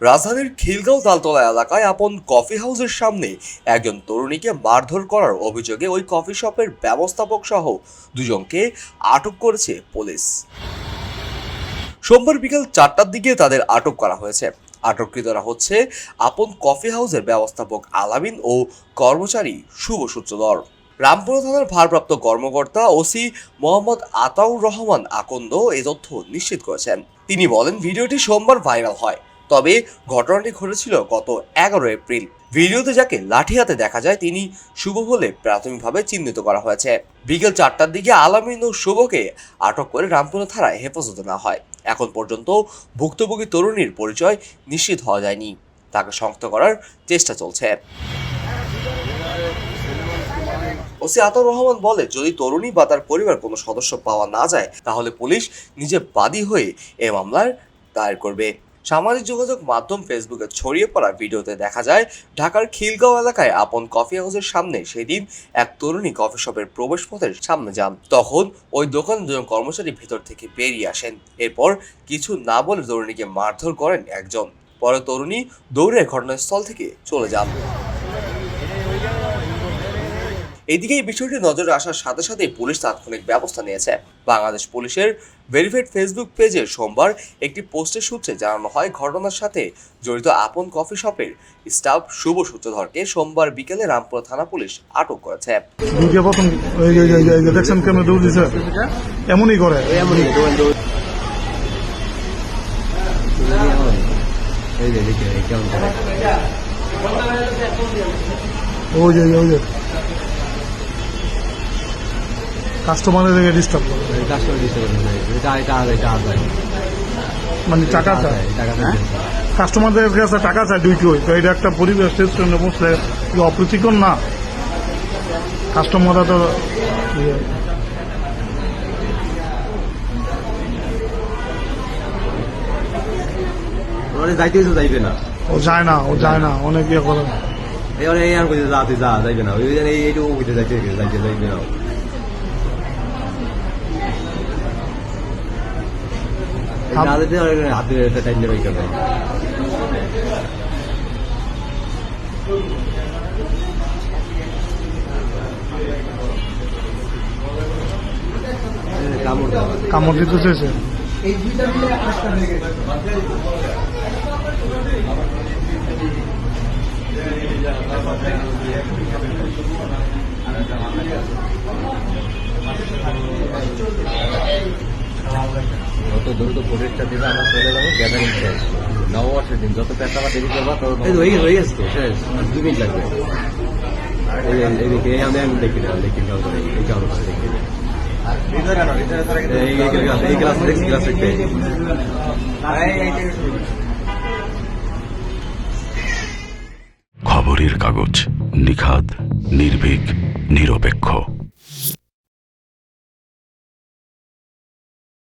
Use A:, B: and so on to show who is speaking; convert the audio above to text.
A: রাজধানীর খিলগাঁও তালতলা এলাকায় আপন কফি হাউসের সামনে একজন তরুণীকে মারধর করার অভিযোগে ওই কফি শপের ব্যবস্থাপক সহ দুজনকে আটক করেছে পুলিশ। সোমবার বিকেল চারটার দিকে তাদের আটক করা হয়েছে। আটককৃতরা হচ্ছে আপন কফি হাউসের ব্যবস্থাপক আলামিন ও কর্মচারী শুভ সূত্রধর। রামপুরা থানার ভারপ্রাপ্ত কর্মকর্তা ওসি মোহাম্মদ আতাউর রহমান আকন্দ এ তথ্য নিশ্চিত করেছেন। তিনি বলেন, ভিডিওটি সোমবার ভাইরাল হয়। তবে ঘটনাটি ঘটেছিল গত এগারো এপ্রিল। ভিডিওতে যাকে লাঠি হাতে দেখা যায়, তিনি শুভ বলে প্রাথমিকভাবে চিহ্নিত করা হয়েছে। বিকেল চারটার দিকে আলামিন ও শুভকে আটক করে রামপুরা থানায় হেফাজতে নেওয়া হয়। এখন পর্যন্ত ভুক্তভোগী তরুণীর পরিচয় নিশ্চিত হওয়া যায়নি। তাকে শনাক্ত করার চেষ্টা চলছে। ওসি আতাউর রহমান বলে, যদি তরুণী বা তার পরিবার কোনো সদস্য পাওয়া না যায়, তাহলে পুলিশ নিজে বাদী হয়ে এ মামলার দায়ের করবে। সামাজিক যোগাযোগ মাধ্যম ফেসবুকে ছড়িয়ে পড়া ভিডিওতে দেখা যায়, ঢাকার খিলগাঁও এলাকায় আপন কফি হাউসের সামনে সেদিন এক তরুণী কফি শপের প্রবেশ পথের সামনে যান। তখন ওই দোকান দুজন কর্মচারী ভেতর থেকে বেরিয়ে আসেন। এরপর কিছু না বলে তরুণীকে মারধর করেন একজন। পরে তরুণী দৌড়ে ঘটনাস্থল থেকে চলে যান। এদিকে এই বিষয়টি নজরে আসার সাথে সাথে পুলিশ তাৎক্ষণিক ব্যবস্থা নিয়েছে। বাংলাদেশ পুলিশের ভেরিফাইড ফেসবুক পেজে সোমবার একটি পোস্টের সূত্রে জানানো হয় ঘটনার সাথে জড়িত আপন কফি শপের স্টাফ শুভ সূত্রধরকে সোমবার বিকেলে রামপুরা থানা পুলিশ আটক করেছে।
B: এমনই করে। ওই যে ওই যে। কাস্টমারের ডিস্টার্ব করে
C: কাস্টমার এটা এটা এটা আদায়
B: মানে টাকা চায়
C: টাকা
B: কাস্টমারদের কাছে টাকা চায় দুইটি ওই তো এটা একটা পরিবেশ রেস্টুরেন্টে বসলে কি অপ্রীতিকর? না। কাস্টমাররা তো ইয়ে,
C: ওরা যাইবে না।
B: ও যায় না ও যায় না অনেক ইয়ে করে।
C: এবারে এই আর কইতে যা তুই যা যাইবে না। ওই এইটুকু কইতে যাইতে যাইতে যাইবে না। একটা টাইম দেবে কেন কামড়
B: দিতে চেয়েছে।
C: যত দ্রুত প্রোডেক্টটা দেবে আমরা চলে যাব গ্যাদারিং শেষ নববর্ষের দিন যত পেট আমার দেরি করবা তত হয়ে হয়ে গেছে তো শেষ। আর দু মিনিট লাগবে। এদিকে আমি আমি দেখি না দেখি না এই কারণে দেখি না। এই এই ক্লাস এই ক্লাস দেখতে
D: খবরের কাগজ নিখাদ নির্ভীক নিরপেক্ষ।